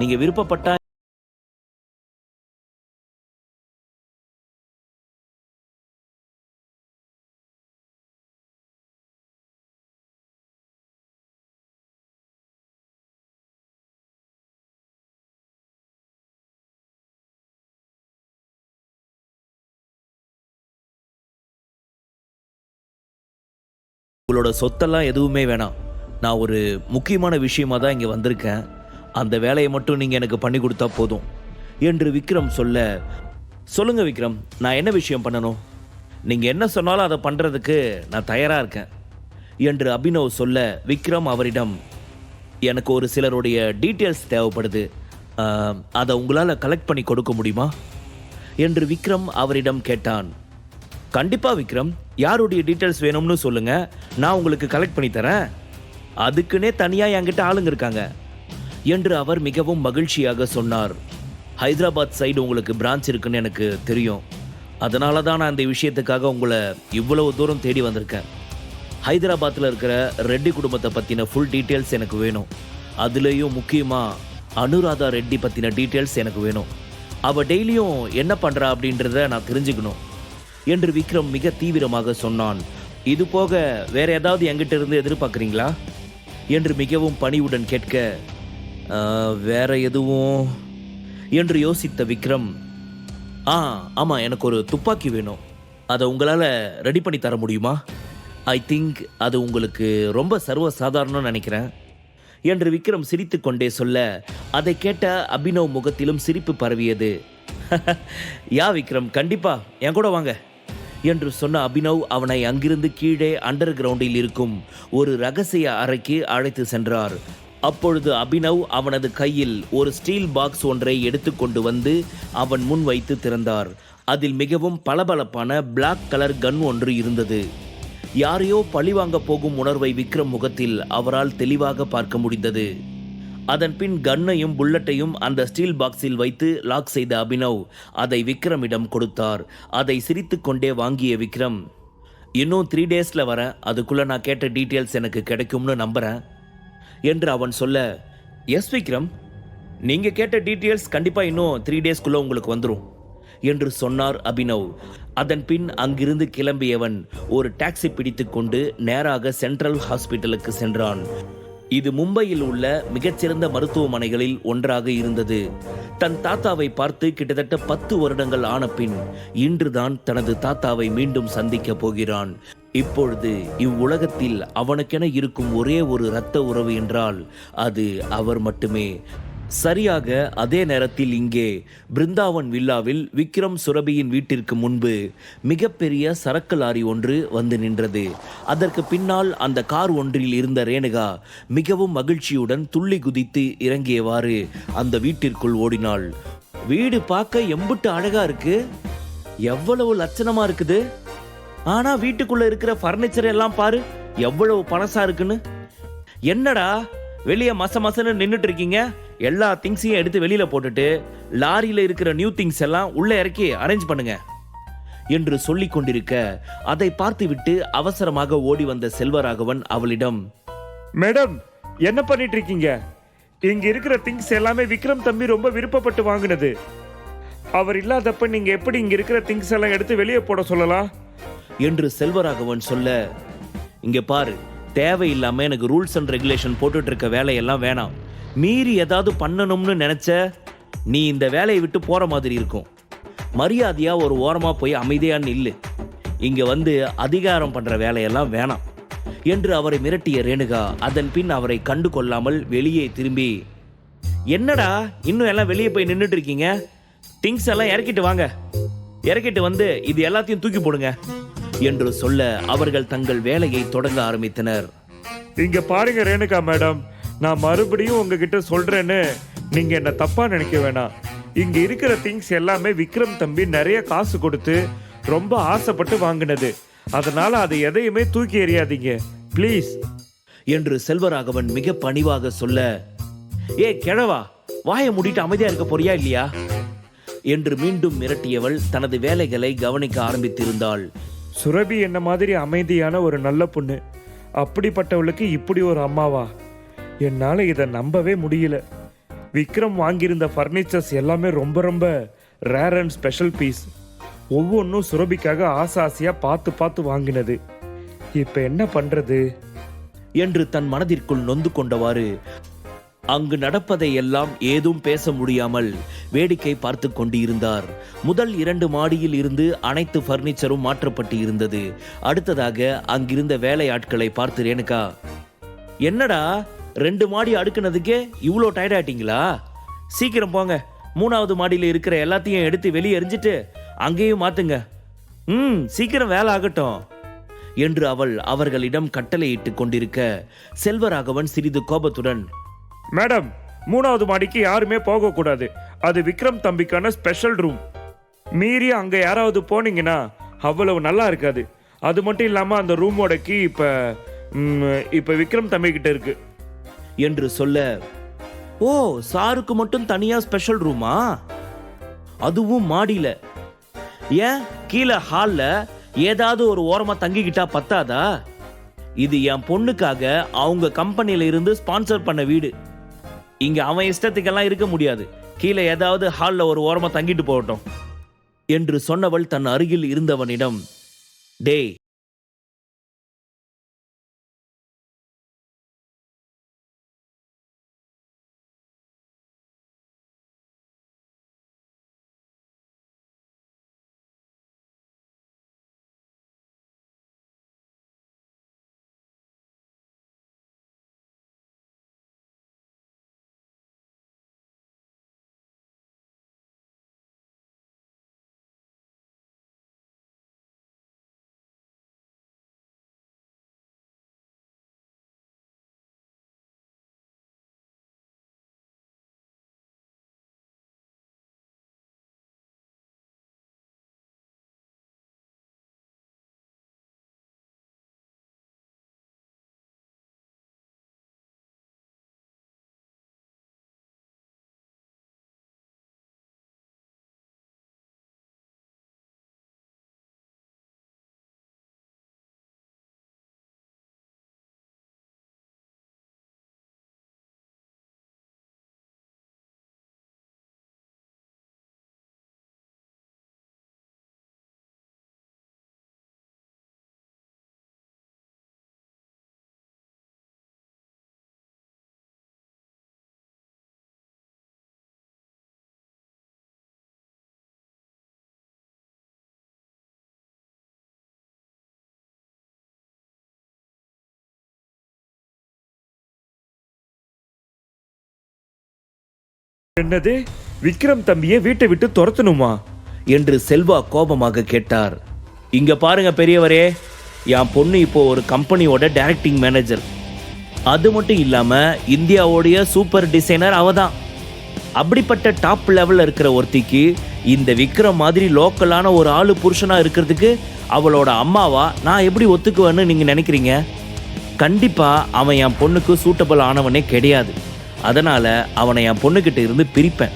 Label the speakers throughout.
Speaker 1: நீங்க விருப்பப்பட்டா உங்களோட சொத்தெல்லாம் எதுவுமே வேணாம். நான் ஒரு முக்கியமான விஷயமா தான் இங்கே வந்திருக்கேன். அந்த வேலையை மட்டும் நீங்கள் எனக்கு பண்ணி கொடுத்தா போதும் என்று விக்ரம் சொல்ல சொல்லுங்க விக்ரம் நான் என்ன விஷயம் பண்ணணும்? நீங்கள் என்ன சொன்னாலும் அதை பண்ணுறதுக்கு நான் தயாராக இருக்கேன் என்று அபினவ் சொல்ல விக்ரம் அவரிடம் எனக்கு ஒரு சிலருடைய டீட்டெயில்ஸ் தேவைப்படுது. அதை உங்களால் கலெக்ட் பண்ணி கொடுக்க முடியுமா? என்று விக்ரம் அவரிடம் கேட்டான். கண்டிப்பாக விக்ரம் யாருடைய டீட்டெயில்ஸ் வேணும்னு சொல்லுங்கள் நான் உங்களுக்கு கலெக்ட் பண்ணி தரேன். அதுக்குன்னே தனியாக என்கிட்ட ஆளுங்க இருக்காங்க. என்று அவர் மிகவும் மகிழ்ச்சியாக சொன்னார். ஹைதராபாத் சைடு உங்களுக்கு பிரான்ச் இருக்குன்னு எனக்கு தெரியும். அதனால தான் நான் இந்த விஷயத்துக்காக உங்களை இவ்வளவு தூரம் தேடி வந்திருக்கேன். ஹைதராபாத்தில் இருக்கிற ரெட்டி குடும்பத்தை பற்றின ஃபுல் டீட்டெயில்ஸ் எனக்கு வேணும். அதுலேயும் முக்கியமாக அனுராதா ரெட்டி பற்றின டீட்டெயில்ஸ் எனக்கு வேணும். அவள் டெய்லியும் என்ன பண்ணுறா அப்படின்றத நான் தெரிஞ்சுக்கணும் என்று விக்ரம் மிக தீவிரமாக சொன்னான். இது போக வேற ஏதாவது எங்கிட்ட இருந்து எதிர்பார்க்குறீங்களா? என்று மிகவும் பணிவுடன் கேட்க வேற எதுவும்? என்று யோசித்த விக்ரம் ஆ ஆமாம் எனக்கு ஒரு துப்பாக்கி வேணும். அதை உங்களால் ரெடி பண்ணி தர முடியுமா? ஐ திங்க் அது உங்களுக்கு ரொம்ப சர்வ சாதாரணம்னு நினைக்கிறேன். என்று விக்ரம் சிரித்து கொண்டே சொல்ல அதை கேட்ட அபினவ் முகத்திலும் சிரிப்பு பரவியது. யா விக்ரம் கண்டிப்பா என் கூட வாங்க. என்று சொன்ன அபினவ் அவனை அங்கிருந்து கீழே அண்டர் கிரவுண்டில் இருக்கும் ஒரு ரகசிய அறைக்கு அழைத்து சென்றார். அப்பொழுது அபினவ் அவனது கையில் ஒரு ஸ்டீல் பாக்ஸ் ஒன்றை எடுத்துக்கொண்டு வந்து அவன் முன் வைத்து திறந்தார். அதில் மிகவும் பளபளப்பான பிளாக் கலர் கன் ஒன்று இருந்தது. யாரையோ பழிவாங்க போகும் உணர்வை விக்ரம் முகத்தில் அவரால் தெளிவாக பார்க்க முடிந்தது. அதன் பின் கன்னையும் புல்லட்டையும் அந்த ஸ்டீல் பாக்ஸில் வைத்து லாக் செய்த அபினவ் அதை விக்ரமிடம் கொடுத்தார். அதை சிரித்துக்கொண்டே வாங்கிய விக்ரம் இன்னும் த்ரீ டேஸில் வரேன். அதுக்குள்ளே நான் கேட்ட டீட்டெயில்ஸ் எனக்கு கிடைக்கும்னு நம்புகிறேன் என்று அவன் சொல்ல எஸ் விக்ரம் நீங்கள் கேட்ட டீட்டெயில்ஸ் கண்டிப்பாக இன்னும் த்ரீ டேஸ்க்குள்ளே உங்களுக்கு வந்துடும் என்று சொன்னார் அபினவ். அதன் பின் அங்கிருந்து கிளம்பியவன் ஒரு டாக்ஸி பிடித்துக்கொண்டு நேராக சென்ட்ரல் ஹாஸ்பிட்டலுக்கு சென்றான். இது மும்பையில் உள்ள மிகச்சிறந்த மருத்துவமனைகளில் ஒன்றாக இருந்தது. தன் தாத்தாவை பார்த்து கிட்டத்தட்ட பத்து வருடங்கள் ஆன பின் இன்றுதான் தனது தாத்தாவை மீண்டும் சந்திக்கப் போகிறான். இப்பொழுது இவ்வுலகத்தில் அவனுக்கென இருக்கும் ஒரே ஒரு இரத்த உறவு என்றால் அது அவர் மட்டுமே. சரியாக அதே நேரத்தில் இங்கே பிருந்தாவன் வில்லாவில் விக்ரம் சுரபியின் வீட்டிற்கு முன்பு மிகப்பெரிய சரக்கு லாரி ஒன்று வந்து நின்றது. அதற்கு பின்னால் அந்த கார் ஒன்றில் இருந்த ரேணுகா மிகவும் மகிழ்ச்சியுடன் துள்ளி குதித்து இறங்கியவாறு அந்த வீட்டிற்குள் ஓடினாள். வீடு பார்க்க எம்புட்டு அழகா இருக்கு. எவ்வளவு லட்சணமா இருக்குது? ஆனா வீட்டுக்குள்ள இருக்கிற ஃபர்னிச்சர் எல்லாம் பாரு எவ்வளவு பணசா இருக்குன்னு. என்னடா வெளியே மச மசன்னு நின்றுட்டு இருக்கீங்க? எல்லா திங்ஸையும் எடுத்து வெளியில போட்டுட்டு லாரியில இருக்கிற நியூ திங்ஸ் எல்லாம் உள்ள இறக்கி அரேஞ்ச் பண்ணுங்க. என்று சொல்லிக் கொண்டிருக்க அதை பார்த்துவிட்டு அவசரமாக ஓடி வந்த செல்வராகவன் அவளிடம்
Speaker 2: மேடம் என்ன பண்ணிட்டு இருக்கீங்க? இங்க இருக்கிற திங்ஸ் எல்லாமே விக்ரம் தம்பி ரொம்ப விருப்பப்பட்டு வாங்கினது. அவர் இல்லாதப்ப நீங்க எப்படி இங்க இருக்கிற திங்ஸ் எல்லாம் எடுத்து வெளியே போட சொல்லலாம்?
Speaker 1: என்று செல்வராகவன் சொல்ல இங்க பாரு தேவையில்லாம எனக்கு ரூல்ஸ் அண்ட் ரெகுலேஷன் போட்டுட்டு இருக்க வேலையெல்லாம் வேணாம். மீறி ஏதாவது பண்ணணும்னு நினைச்ச நீ இந்த வேலையை விட்டு போற மாதிரி இருக்கும். மரியாதையா ஒரு ஓரமா போய் அமைதியா நில்லு. இங்க வந்து அதிகாரம் பண்ற வேலையெல்லாம் வேணாம். என்று அவரை மிரட்டிய ரேணுகா அதன் பின் அவரை கண்டு கொள்ளாமல் வெளியே திரும்பி என்னடா இன்னும் எல்லாம் வெளியே போய் நின்றுட்டு இருக்கீங்க திங்ஸ் எல்லாம் இறக்கிட்டு வாங்க. இறக்கிட்டு வந்து இது எல்லாத்தையும் தூக்கி போடுங்க. என்று சொல்ல அவர்கள் தங்கள் வேலையை தொடங்க ஆரம்பித்தனர்.
Speaker 2: இங்க பாருங்க ரேணுகா மேடம் நான் மறுபடியும் உங்ககிட்ட சொல்றேன்னு நீங்க என்ன தப்பா நினைக்க வேணாம். இங்க இருக்கிற திங்ஸ் எல்லாமே விக்ரம் தம்பி நிறைய காசு கொடுத்து ரொம்ப ஆசைப்பட்டு வாங்கினது. அதனால அதை எதையுமே தூக்கி எறியாதீங்க. ப்ளீஸ்
Speaker 1: என்று செல்வராகவன் மிக பணிவாக சொல்ல ஏ கிழவா வாயை மூடிட்டு அமைதியா இருக்க போறியா இல்லையா? என்று மீண்டும் மிரட்டியவள் தனது வேலைகளை கவனிக்க ஆரம்பித்திருந்தாள்.
Speaker 2: சுரபி என்ன மாதிரி அமைதியான ஒரு நல்ல பொண்ணு? அப்படிப்பட்டவளுக்கு இப்படி ஒரு அம்மாவா? என்னால் இதை நம்பவே முடியல. விக்ரம் வாங்கியிருந்த ஃபர்னிச்சர்ஸ் எல்லாமே ரொம்ப ரொம்ப ரேர் அண்ட் ஸ்பெஷல் பீஸ் ஒவ்வொன்றும் சுரபிக்காக ஆசை ஆசையாக பார்த்து பார்த்து வாங்கினது. இப்போ என்ன பண்ணுறது
Speaker 1: என்று தன் மனதிற்குள் நொந்து கொண்டவாறு அங்கு நடப்பதை எல்லாம் ஏதும் பேச முடியாமல் வேடிக்கை பார்த்து கொண்டிருந்தார். முதல் இரண்டு மாடியில் இருந்து அனைத்து பர்னிச்சரும் மாற்றப்பட்டு இருந்தது அடுத்ததாக அங்கிருந்த வேலையாட்களை பார்த்து ரேணுகா என்னடா ரெண்டு மாடி அடுக்குனதுக்கே இவ்வளோ டயர்ட் ஆயிட்டீங்களா? சீக்கிரம் போங்க. மூணாவது மாடியில் இருக்கிற எல்லாத்தையும் எடுத்து வெளியே எறிஞ்சிட்டு அங்கேயும் மாத்துங்க. ம் சீக்கிரம் வேலை ஆகட்டும் என்று அவள் அவர்களிடம் கட்டளையிட்டு கொண்டிருக்க செல்வராகவன் சிறிது கோபத்துடன்
Speaker 2: மேடம் மூணாவது மாடிக்கு யாருமே போகக்கூடாது. அது விக்ரம் தம்பிக்கான ஸ்பெஷல் ரூம் மீறி அங்கே யாராவது போனீங்கன்னா அவ்வளவு நல்லா இருக்காது. அது மட்டும் இல்லாமல் அந்த ரூமோட கீ இப்போ இப்போ விக்ரம் தம்பிக்கிட்ட இருக்கு.
Speaker 1: என்று சொல்ல ஓ சாருக்கு மட்டும் தனியாக ஸ்பெஷல் ரூமா அதுவும் மாடியில. ஏன்? கீழே ஹாலில் ஏதாவது ஒரு ஓரமாக தங்கிக்கிட்டா பத்தாதா? இது என் பொண்ணுக்காக அவங்க கம்பெனியில இருந்து ஸ்பான்சர் பண்ண வீடு. இங்க அவன் இஷ்டத்துக்கெல்லாம் இருக்க முடியாது. கீழே ஏதாவது ஹாலில் ஒரு ஓரமாக தங்கிட்டு போகட்டும். என்று சொன்னவள் தன் அருகில் இருந்தவனிடம் டேய்
Speaker 2: என்னது? விக்ரம் தம்பியை வீட்டை விட்டு துரத்தணுமா?
Speaker 1: என்று செல்வா கோபமாக கேட்டார். இங்க பாருங்க பெரியவரே என் பொண்ணு இப்போ ஒரு கம்பெனியோட டைரக்டிங் மேனேஜர் அது மட்டும் இல்லாம இந்தியாவோடைய சூப்பர் டிசைனர் அவ தான் அப்படிப்பட்ட டாப் லெவல்ல இருக்கிற ஒருத்திக்கு இந்த விக்ரம் மாதிரி லோக்கலான ஒரு ஆளு புருஷனா இருக்கிறதுக்கு அவளோட அம்மாவா நான் எப்படி ஒத்துக்குவேன்னு நீங்க நினைக்கிறீங்க? கண்டிப்பா அவன் என் பொண்ணுக்கு சூட்டபிள் ஆனவனே கிடையாது. அதனால் அவனை என் பொண்ணுக்கிட்ட இருந்து பிரிப்பேன்.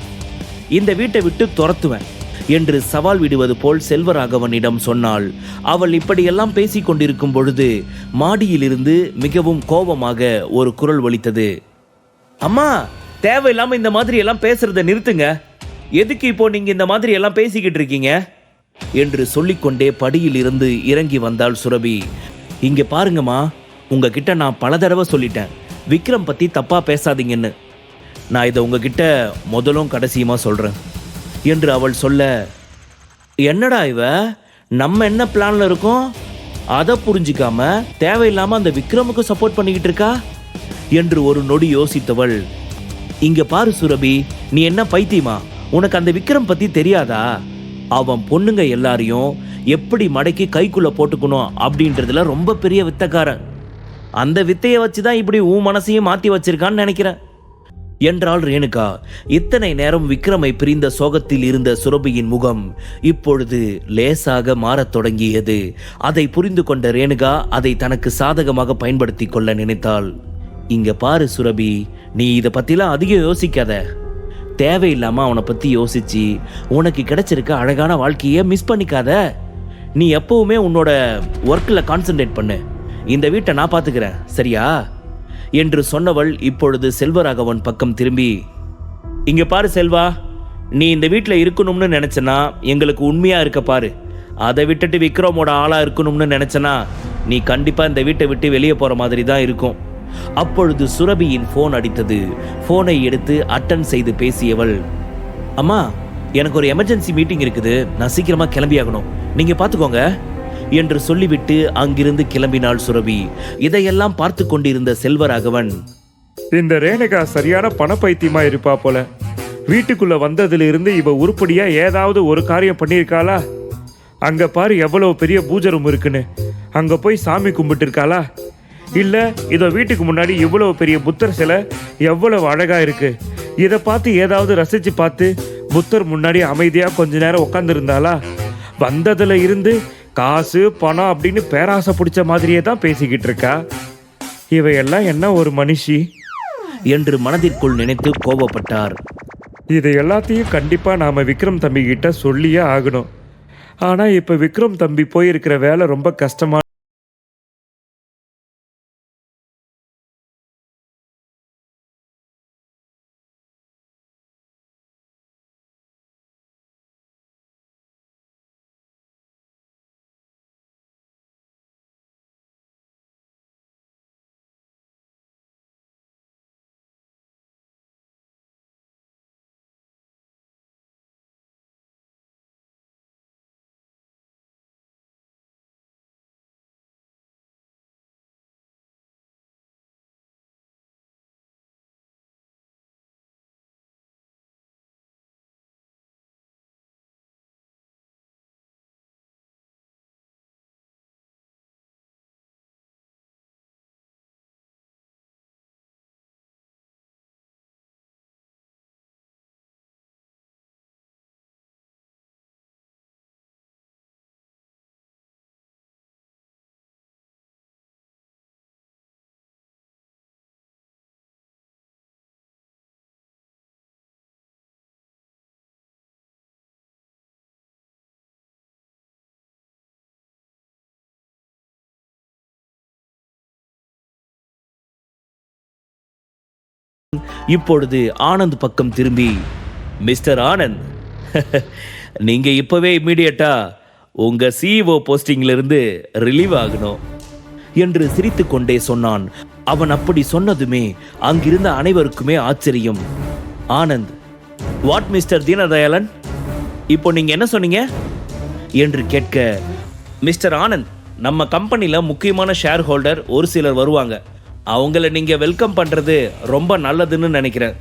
Speaker 1: இந்த வீட்டை விட்டு துரத்துவேன். என்று சவால் விடுவது போல் செல்வராகவனிடம் சொன்னாள். அவள் இப்படியெல்லாம் பேசிக் கொண்டிருக்கும் பொழுது மாடியிலிருந்து மிகவும் கோபமாக ஒரு குரல் ஒலித்தது. அம்மா தேவையில்லாம இந்த மாதிரி எல்லாம் பேசுறத நிறுத்துங்க. எதுக்கு இப்போ நீங்க இந்த மாதிரி எல்லாம் பேசிக்கிட்டு இருக்கீங்க? என்று சொல்லிக்கொண்டே படியில் இருந்து இறங்கி வந்தாள் சுரபி. இங்க பாருங்கம்மா உங்ககிட்ட நான் பல தடவை சொல்லிட்டேன். விக்ரம் பற்றி தப்பாக பேசாதீங்கன்னு. நான் இதை உங்ககிட்ட முதலும் கடைசியுமா சொல்கிறேன் என்று அவள் சொல்ல என்னடா இவ? நம்ம என்ன பிளானில் இருக்கோம்? அதை புரிஞ்சிக்காம தேவையில்லாமல் அந்த விக்ரமுக்கு சப்போர்ட் பண்ணிக்கிட்டு இருக்கா? என்று ஒரு நொடி யோசித்தவள் இங்கே பாரு சுரபி நீ என்ன பைத்தியமா? உனக்கு அந்த விக்ரம் பற்றி தெரியாதா? அவன் பொண்ணுங்க எல்லாரையும் எப்படி மடக்கி கைக்குள்ளே போட்டுக்கணும் அப்படின்றதுல ரொம்ப பெரிய வித்தக்காரன். அந்த வித்தையை வச்சு தான் இப்படி உன் மனசையும் மாத்தி வச்சிருக்கான்னு நினைக்கிறேன். என்றாள் ரேணுகா. இத்தனை நேரம் விக்ரமை பிரிந்த சோகத்தில் இருந்த சுரபியின் முகம் இப்பொழுது லேசாக மாறத் தொடங்கியது. அதை புரிந்து கொண்ட ரேணுகா அதை தனக்கு சாதகமாக பயன்படுத்தி கொள்ள நினைத்தாள். இங்க பாரு சுரபி நீ இதை பத்திலாம் அதிகம் யோசிக்காத. தேவையில்லாம அவனை பத்தி யோசிச்சு உனக்கு கிடைச்சிருக்க அழகான வாழ்க்கையை மிஸ் பண்ணிக்காத. நீ எப்பவுமே உன்னோட ஒர்க்கில் கான்சென்ட்ரேட் பண்ணு. இந்த வீட்டை நான் பார்த்துக்கிறேன். சரியா? என்று சொன்னவள் இப்பொழுது செல்வராகவன் பக்கம் திரும்பி இங்க பாரு செல்வா நீ இந்த வீட்டில் இருக்கணும்னு நினைச்சனா எங்களுக்கு உண்மையா இருக்க பாரு. அதை விட்டுட்டு விக்ரமோட ஆளா இருக்கணும்னு நினைச்சனா நீ கண்டிப்பா இந்த வீட்டை விட்டு வெளியே போற மாதிரி தான் இருக்கும். அப்பொழுது சுரபியின் ஃபோன் அடித்தது. ஃபோனை எடுத்து அட்டன் செய்து பேசியவள் அம்மா எனக்கு ஒரு எமர்ஜென்சி மீட்டிங் இருக்குது. நான் சீக்கிரமா கிளம்பியாகணும். நீங்க பார்த்துக்கோங்க. என்று சொல்லிவிட்டு அங்கிருந்து கிளம்பினாள் சுரபி. இதையெல்லாம் பார்த்து கொண்டிருந்த செல்வராகவன்
Speaker 2: இந்த ரேணுகா சரியான பணப்பைத்தியமா இருப்பா போல. வீட்டுக்குள்ள வந்ததுல இருந்து இவ உருப்படியா ஏதாவது ஒரு காரியம் பண்ணியிருக்காளா? அங்க பாரு எவ்வளவு பெரிய பூஜை ரூம் இருக்குன்னு. அங்க போய் சாமி கும்பிட்டு இருக்காளா இல்ல இதோ வீட்டுக்கு முன்னாடி இவ்வளவு பெரிய புத்தர் சிலை எவ்வளவு அழகா இருக்கு. இதை பார்த்து ஏதாவது ரசிச்சு பார்த்து புத்தர் முன்னாடி அமைதியா கொஞ்ச நேரம் உட்காந்துருந்தாளா வந்ததுல இருந்து காசு பணம் அப்படின்னு பேராசை பிடிச்ச மாதிரியே தான் பேசிக்கிட்டு இருக்கா? இவையெல்லாம் என்ன ஒரு மனுஷி?
Speaker 1: என்று மனதிற்குள் நினைத்து கோபப்பட்டார்.
Speaker 2: இது எல்லாத்தையும் கண்டிப்பா நாம விக்ரம் தம்பி கிட்ட சொல்லியே ஆகணும். ஆனா இப்ப விக்ரம் தம்பி போயிருக்கிற வேலை ரொம்ப கஷ்டமா
Speaker 1: இப்பொழுது ஆனந்த் பக்கம் திரும்பி மிஸ்டர் ஆனந்த் நீங்க இப்பவே இம்மீடியட்டா உங்க சிஇஓ போஸ்டிங்ல இருந்து ரிலீவ் ஆகணும் என்று சிரித்துக்கொண்டே சொன்னான். அவன் அப்படி சொன்னதுமே அங்கிருந்த அனைவருக்குமே ஆச்சரியம். ஆனந்த் வாட் மிஸ்டர் தீனதயாளன் இப்போ நீங்க என்ன சொன்னீங்க? என்று கேட்க மிஸ்டர் ஆனந்த் நம்ம கம்பெனில முக்கியமான ஷேர் ஹோல்டர் ஒரு சிலர் வருவாங்க. அவங்கள நீங்கள் வெல்கம் பண்ணுறது ரொம்ப நல்லதுன்னு நினைக்கிறேன்.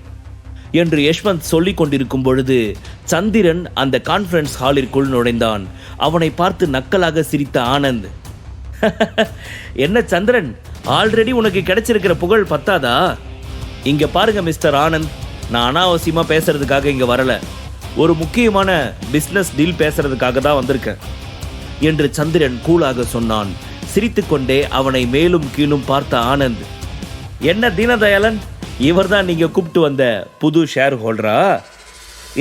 Speaker 1: என்று யஷ்வந்த் சொல்லிக் கொண்டிருக்கும் பொழுது சந்திரன் அந்த கான்ஃபரன்ஸ் ஹாலிற்குள் நுழைந்தான். அவனை பார்த்து நக்கலாக சிரித்த ஆனந்த். என்ன சந்திரன் ஆல்ரெடி உனக்கு கிடைச்சிருக்கிற புகழ் பத்தாதா? இங்க பாருங்க மிஸ்டர் ஆனந்த். நான் அனாவசியமா பேசுறதுக்காக இங்க வரல. ஒரு முக்கியமான பிஸ்னஸ் டீல் பேசுறதுக்காக தான் வந்திருக்கேன். என்று சந்திரன் கூலாக சொன்னான். சிரித்துக்கொண்டே அவனை மேலும் கீழும் பார்த்த ஆனந்த் என்ன தீனதயாளன்? இவர்தான் நீங்க கூப்பிட்டு வந்த புது ஷேர் ஹோல்டரா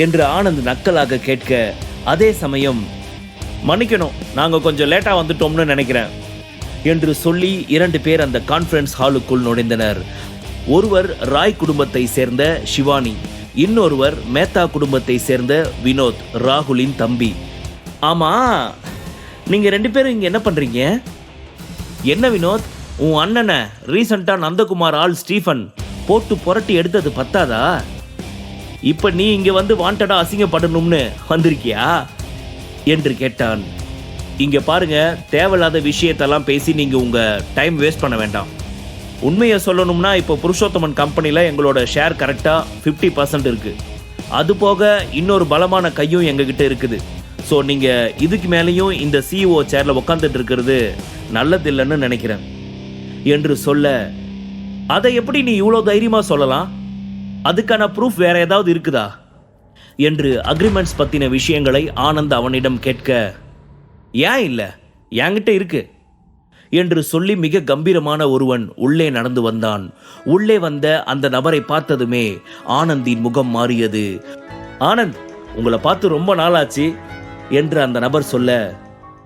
Speaker 1: என்று ஆனந்த் நக்கலாக கேட்க அதே சமயம் மன்னிக்கணும் நாங்க கொஞ்சம் லேட்டா வந்துட்டோம்னு நினைக்கிறேன் என்று சொல்லி இரண்டு பேர் அந்த கான்ஃபரன்ஸ் ஹாலுக்குள் நுழைந்தனர். ஒருவர் ராய் குடும்பத்தை சேர்ந்த சிவானி இன்னொருவர் மேத்தா குடும்பத்தை சேர்ந்த வினோத் ராகுலின் தம்பி. ஆமா நீங்க ரெண்டு பேரும் இங்க என்ன பண்றீங்க? என்ன வினோத்? உன் அண்ணனை ரீசண்டாக நந்தகுமார் ஆள் ஸ்டீஃபன் போட்டு புரட்டி எடுத்தது பத்தாதா? இப்போ நீ இங்கே வந்து வாண்டடாக அசிங்கப்படணும்னு வந்திருக்கியா? என்று கேட்டான். இங்கே பாருங்க தேவையில்லாத விஷயத்தெல்லாம் பேசி நீங்கள் உங்கள் டைம் வேஸ்ட் பண்ண வேண்டாம். உண்மையை சொல்லணும்னா இப்போ புருஷோத்தமன் கம்பெனியில் எங்களோட ஷேர் கரெக்டாக ஃபிஃப்டி பர்சன்ட் இருக்குது அது போக இன்னொரு பலமான கையும் எங்ககிட்ட இருக்குது. ஸோ நீங்கள் இதுக்கு மேலேயும் இந்த சிஇஓ சேரில் உட்காந்துட்டு இருக்கிறது நல்லதில்லைன்னு நினைக்கிறேன். என்று சொல்ல அதை எப்படி நீ இவ்வளோ தைரியமாக சொல்லலாம்? அதுக்கான ப்ரூஃப் வேற ஏதாவது இருக்குதா? என்று அக்ரிமெண்ட்ஸ் பற்றின விஷயங்களை ஆனந்த் அவனிடம் கேட்க ஏன் இல்லை? என்கிட்ட இருக்கு. என்று சொல்லி மிக கம்பீரமான ஒருவன் உள்ளே நடந்து வந்தான். உள்ளே வந்த அந்த நபரை பார்த்ததுமே ஆனந்தின் முகம் மாறியது. ஆனந்த் உங்களை பார்த்து ரொம்ப நாளாச்சு. என்று அந்த நபர் சொல்ல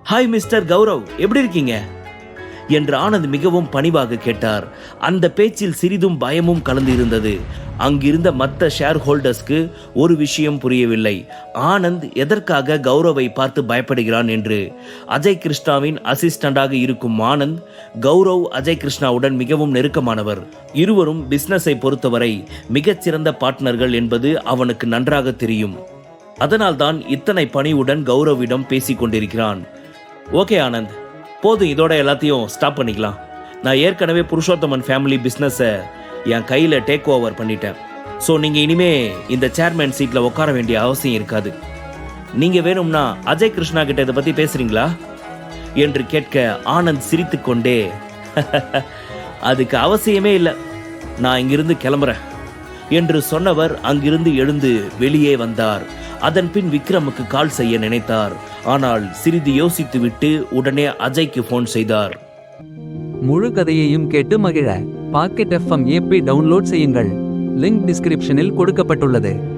Speaker 1: ஹாய் மிஸ்டர் கௌரவ் எப்படி இருக்கீங்க? என்று ஆனந்த் மிகவும் பணிவாக கேட்டார். அந்த பேச்சில் சிறிதும் பயமும் கலந்து இருந்தது அங்கிருந்த மற்ற ஷேர் ஹோல்டர்ஸ்க்கு ஒரு விஷயம் புரியவில்லை. ஆனந்த் எதற்காக கௌரவை பார்த்து பயப்படுகிறான் என்று. அஜய் கிருஷ்ணாவின் அசிஸ்டண்டாக இருக்கும் ஆனந்த் கௌரவ் அஜய் கிருஷ்ணாவுடன் மிகவும் நெருக்கமானவர். இருவரும் பிசினஸை பொறுத்தவரை மிகச்சிறந்த பார்ட்னர்கள் என்பது அவனுக்கு நன்றாக தெரியும். அதனால்தான் இத்தனை பணிவுடன் கௌரவிடம் பேசிக் கொண்டிருக்கிறான். ஓகே ஆனந்த். போதும் இதோட எல்லாத்தையும் ஸ்டாப் பண்ணிக்கலாம். நான் ஏற்கனவே புருஷோத்தமன் ஃபேமிலி பிஸ்னஸை என் கையில் டேக் ஓவர் பண்ணிட்டேன். ஸோ நீங்கள் இனிமே இந்த சேர்மேன் சீட்டில் உட்கார வேண்டிய அவசியம் இருக்காது. நீங்கள் வேணும்னா அஜய் கிருஷ்ணா கிட்ட இதை பற்றி பேசுகிறீங்களா என்று கேட்க ஆனந்த் சிரித்துக்கொண்டே அதுக்கு அவசியமே இல்லை. நான் இங்கிருந்து கிளம்புறேன். என்று சொன்னவர் அங்கிருந்து எழுந்து வெளியே வந்தார். அதன் பின் விக்ரமுக்கு கால் செய்ய நினைத்தார். ஆனால் சிறிது யோசித்துவிட்டு உடனே அஜய்க்கு போன் செய்தார்.
Speaker 3: முழு கதையையும் கேட்டு மகிழ. பாக்கெட் எஃப்எம் ஏபி டவுன்லோட் செய்யுங்கள். லிங்க் டிஸ்கிரிப்ஷனில் கொடுக்கப்பட்டுள்ளது.